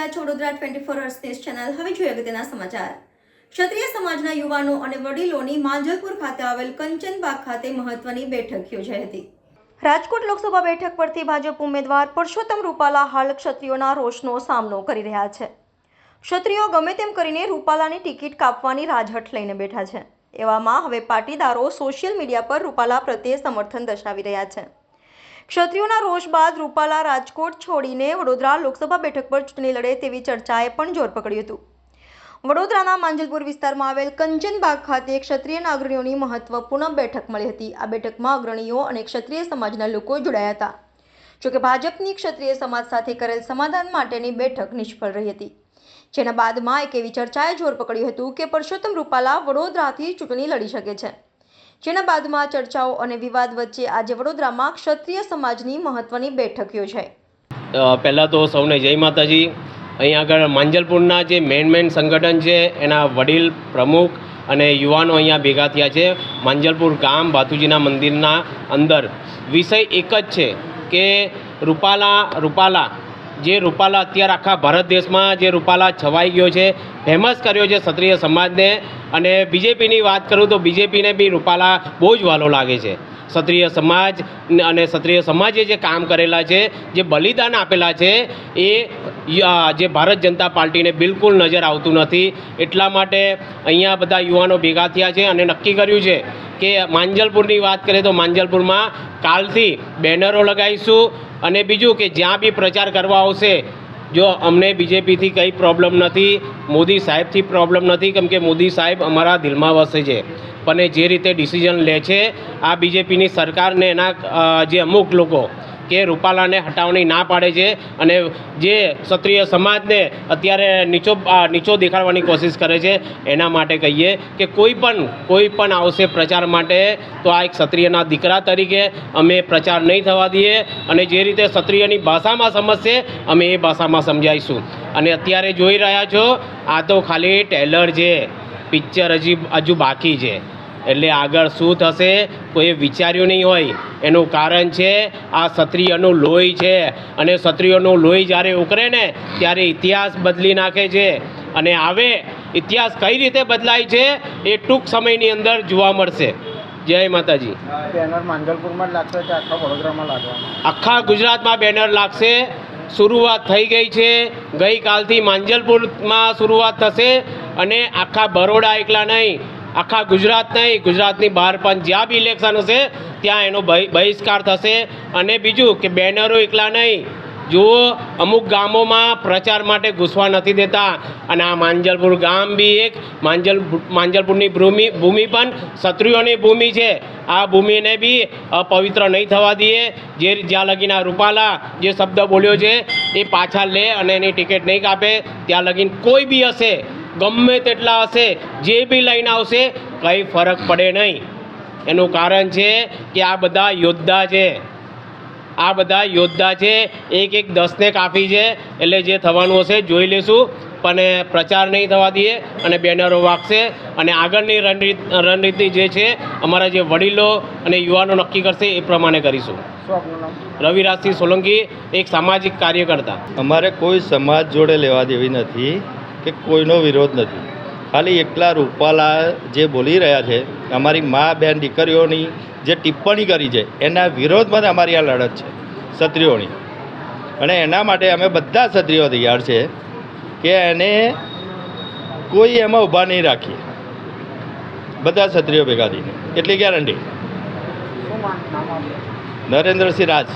રહ્યા છો Vadodara twenty four hours news channel હવે જોઈએ અગત્યના સમાચાર. ક્ષત્રિય સમાજના યુવાનો અને વડીલોની માંજલપુર ખાતે આવેલ કંચનબાગ ખાતે મહત્વની બેઠક યોજાઈ હતી. રાજકોટ લોકસભા બેઠક પરથી ભાજપ ઉમેદવાર પરસોત્તમ રૂપાલા હાલ ક્ષત્રિયોના રોષનો સામનો કરી રહ્યા છે. ક્ષત્રિયો ગમે તેમ કરીને રૂપાલાની ટિકિટ કાપવાની રાજહટ લઈને બેઠા છે. એવામાં હવે પાટીદારો સોશિયલ મીડિયા પર રૂપાલા પ્રત્યે સમર્થન દર્શાવી રહ્યા છે. ક્ષત્રિયોના રોષ બાદ રૂપાલા રાજકોટ છોડીને વડોદરા લોકસભા બેઠક પર ચૂંટણી લડે તેવી ચર્ચાએ પણ જોર પકડ્યું હતું. વડોદરાના માંજલપુર વિસ્તારમાં આવેલ કંચનબાગ ખાતે ક્ષત્રિય અગ્રણીઓની મહત્વપૂર્ણ બેઠક મળી હતી. આ બેઠકમાં અગ્રણીઓ અને ક્ષત્રિય સમાજના લોકો જોડાયા હતા. જોકે ભાજપની ક્ષત્રિય સમાજ સાથે કરેલ સમાધાન માટેની બેઠક નિષ્ફળ રહી હતી. જેના બાદમાં એક એવી ચર્ચાએ જોર પકડ્યું હતું કે પરસોત્તમ રૂપાલા વડોદરાથી ચૂંટણી લડી શકે છે. જેના બાદમાં ચર્ચાઓ અને વિવાદ વચ્ચે આજે વડોદરામાં ક્ષત્રિય સમાજની મહત્વની બેઠક યોજાઈ. પહેલાં તો સૌને જય માતાજી. અહીં આગળ માંજલપુરના જે મેન મેન સંગઠન છે, એના વડીલ પ્રમુખ અને યુવાનો અહીંયા ભેગા થયા છે. માંજલપુર ગામ ભાથુજીના મંદિરના અંદર. વિષય એક જ છે કે રૂપાલા રૂપાલા જે રૂપાલા અત્યારે આખા ભારત દેશમાં જે રૂપાલા છવાઈ ગયો છે ફેમસ કર્યો છે ક્ષત્રિય સમાજને અને બીજેપીની વાત કરું તો બીજેપીને બી રૂપાલા બહુ જ વાલો લાગે છે. ક્ષત્રિય સમાજ અને ક્ષત્રિય સમાજે જે કામ કરેલા છે, જે બલિદાન આપેલા છે, એ જે ભારત જનતા પાર્ટીને બિલકુલ નજર આવતું નથી. એટલા માટે અહીંયા બધા યુવાનો ભેગા થયા છે અને નક્કી કર્યું છે કે માંજલપુરની વાત કરીએ તો માંજલપુરમાં કાલથી બેનરો લગાવીશું અને બીજું કે જ્યાં બી પ્રચાર કરવા આવશે, જો અમને બીજેપીથી કંઈ પ્રોબ્લેમ નથી, મોદી સાહેબથી પ્રોબ્લેમ નથી, કેમ કે મોદી સાહેબ અમારા દિલમાં વસે છે. પણ જે રીતે ડિસિઝન લે છે, આ બીજેપીની સરકારને એના જે અમુક લોકો કે રૂપાલાને હટાવવાની ના પાડે છે અને જે ક્ષત્રિય સમાજને અત્યારે નીચો નીચો દેખાડવાની કોશિશ કરે છે, એના માટે કહીએ કે કોઈ પણ કોઈ પણ આવશે પ્રચાર માટે, તો આ એક ક્ષત્રિયના દીકરા તરીકે અમે પ્રચાર નહીં થવા દઈએ અને જે રીતે ક્ષત્રિયની ભાષામાં સમજશે, અમે એ ભાષામાં સમજાવીશું. અને અત્યારે જોઈ રહ્યા છો, આ તો ખાલી ટેલર છે, પિક્ચર હજી, હજુ બાકી છે. એટલે આગળ શું થશે? કોઈએ વિચાર્યું નહીં હોય. એનું કારણ છે આ ક્ષત્રિયનું લોહી છે. અને ક્ષત્રિયોનું લોહી જ્યારે ઉકળે ને ત્યારે ઇતિહાસ બદલી નાખે છે. અને હવે ઇતિહાસ કઈ રીતે બદલાય છે એ ટૂંક સમયની અંદર જોવા મળશે. જય માતાજી. બેનર માંજલપુરમાં લાગશે કે આખા વડોદરામાં લાગવાના? આખા ગુજરાતમાં બેનર લાગશે. શરૂઆત થઈ ગઈ છે. ગઈકાલથી માંજલપુરમાં શરૂઆત થશે. અને આખા બરોડા એકલા નહીં. આખા ગુજરાત નહીં, ગુજરાતની બહાર પણ જ્યાં બી ઇલેક્શન હશે, ત્યાં એનો બહિષ્કાર થશે. અને બીજું કે બેનરો એકલા નહીં. જુઓ, અમુક ગામોમાં પ્રચાર માટે ઘૂસવા નથી દેતા. અને આ માંજલપુર ગામ બી એક, માંજલ માંજલપુરની ભૂમિ ભૂમિ પણ ક્ષત્રિયોની ભૂમિ છે. આ ભૂમિને બી અપવિત્ર નહીં થવા દઈએ. જે જ્યાં લગીન રૂપાલા જે શબ્દ બોલ્યો છે, એ પાછા લે અને એની ટિકિટ નહીં કાપે. ત્યાં લગીને કોઈ બી હશે ગમે તેટલા હશે જે બી લઈને આવશે કંઈ ફરક પડે નહીં. એનું કારણ છે કે આ બધા યોદ્ધા છે. આ બધા યોદ્ધા છે એક એક દસને કાફી છે એટલે જે થવાનું હશે જોઈ લેશું. પણ પ્રચાર નહીં થવા દઈએ અને બેનરો વાગશે. અને આગળની રણનીત રણનીતિ જે છે અમારા જે વડીલો અને યુવાનો નક્કી કરશે એ પ્રમાણે કરીશું. રવિરાજસિંહ સોલંકી એક સામાજિક કાર્યકર્તા. અમારે કોઈ સમાજ જોડે લેવા દેવી નથી. કે કોઈનો વિરોધ નથી. ખાલી એકલા રૂપાલા જે બોલી રહ્યા છે અમારી મા બેન દીકરીઓની જે ટિપ્પણી કરી છે એના વિરોધમાં જ અમારી આ લડત છે ક્ષત્રિયોની. અને એના માટે અમે બધા ક્ષત્રિયો તૈયાર છે કે એને કોઈ એમાં ઊભા નહીં રાખીએ. બધા ક્ષત્રિયો ભેગા થઈને. એટલી ગેરંટી. નરેન્દ્રસિંહ રાજ.